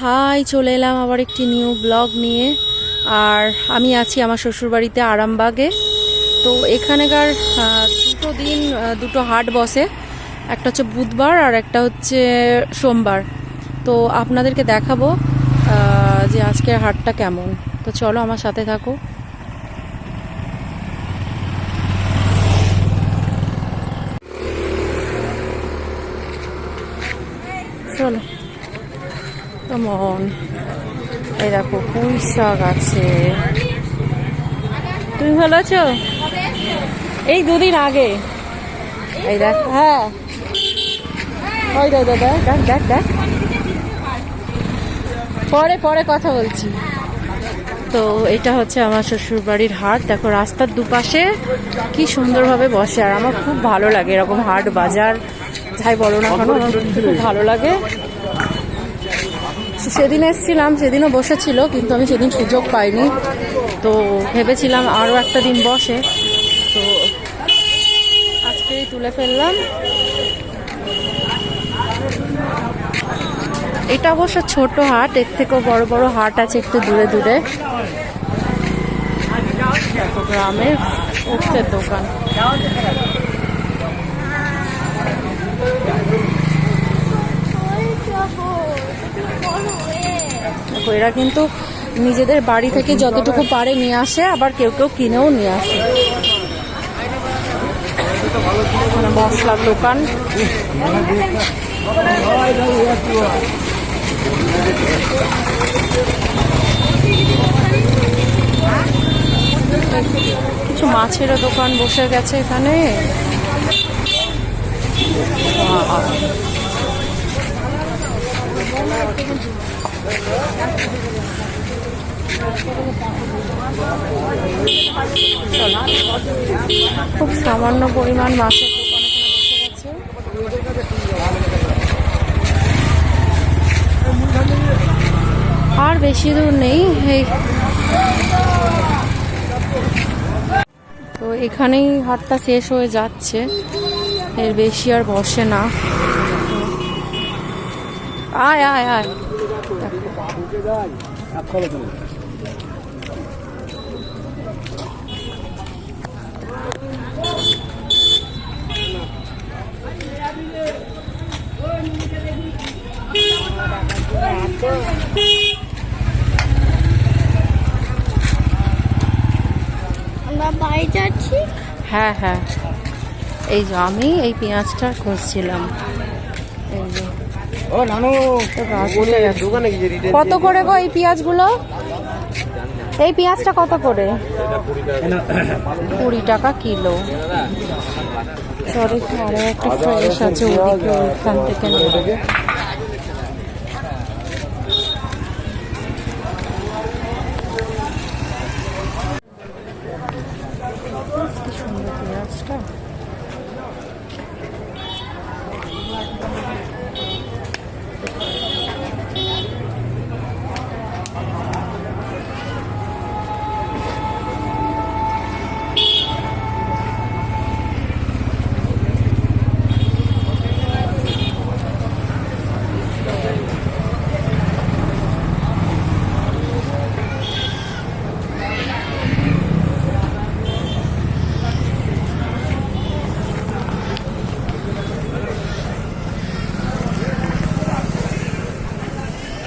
High, চলে এলাম আবার একটি নিউ ব্লগ নিয়ে। আর আমি আছি আমার শ্বশুরবাড়িতে আরামবাগে। তো এখানেকার দুটো দিন দুটো হাট বসে একটা হচ্ছে বুধবার আর একটা হচ্ছে সোমবার। তো আপনাদেরকে দেখাবো যে আজকের হাটটা কেমন। তো চলো আমার সাথে থাকো। চলো। কেমন এই দেখো, পুঁই শাক আছে। তুমি ভালো আছো? এই দুদিন আগে। এই দেখ হ্যাঁ। ওই দেখ দেখ দেখ দেখ দেখ পরে পরে কথা বলছি। তো এটা হচ্ছে আমার শ্বশুর বাড়ির হাট। দেখো, রাস্তার দুপাশে কি সুন্দরভাবে বসে। আর আমার খুব ভালো লাগে এরকম হাট বাজার। যাই বলো না কেন খুব ভালো লাগে। সেদিন এসেছিলাম, সেদিনও বসেছিল, কিন্তু আমি সেদিন সুযোগ পাইনি। তো ভেবেছিলাম আরও একটা দিন বসে। তো আজকেই তুলে ফেললাম। এটা অবশ্য ছোট হাট, এর থেকেও বড় বড় হাট আছে একটু দূরে দূরে। গ্রামের উঠতে দোকান। এরা কিন্তু নিজেদের বাড়ি থেকে যতটুকু পারে নিয়ে আসে, আবার কেউ কেউ কিনেও নিয়ে আসে মশলার দোকান কিছু মাছেরও দোকান বসে গেছে এখানে। খুব সামান্য পরিমাণ মাছের আর বেশি দূর নেই তো এখানেই হাটটা শেষ হয়ে যাচ্ছে। এর বেশি আর বসে না। আয় আয় আয়। বাড়ি যাচ্ছি হ্যাঁ হ্যাঁ। এই যে আমি এই পেঁয়াজটা খুঁজছিলাম। কত করে গো এই পেঁয়াজগুলো? এই পেঁয়াজটা কত করে? কুড়ি টাকা কিলো। সরি আরও একটা ফ্রেশ আছে ওদিকে ওখান থেকে নেব। কি সুন্দর পেঁয়াজটা এক কিলো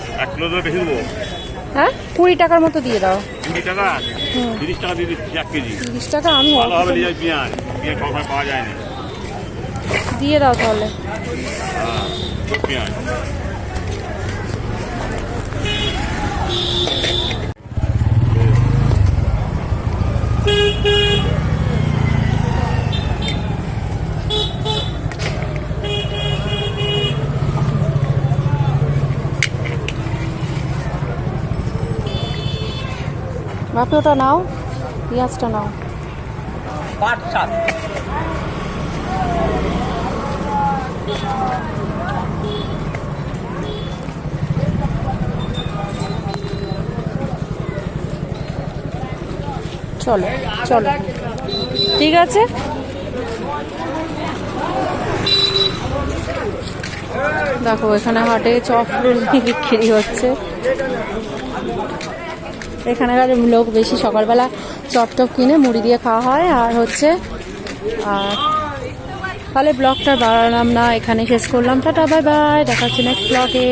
ধরে বেশি দেবো। হ্যাঁ? কুড়ি টাকার মতো দিয়ে দাও। কুড়ি টাকা? তিরিশ টাকা দিয়ে দিচ্ছি এক কেজি। তিরিশ টাকা? আমি ভালো হবে অল্প নিয়ে যাই পেঁয়াজ। পেঁয়াজ সবসময় পাওয়া যায় না। দিয়ে দাও তাহলে। পেঁয়াজ। বাপি ওটা নাও পেঁয়াজটা নাও। চলো চলো। ঠিক আছে? দেখো এখানে হাটে চপ বিক্রি হচ্ছে। এখানকার লোক বেশি সকালবেলা চপটপ কিনে মুড়ি দিয়ে খাওয়া হয়, আর হচ্ছে, আর তাহলে ব্লগটা বাড়ালাম না এখানে শেষ করলাম। টাটা, বাই বাই দেখা হচ্ছে নেক্সট ব্লগে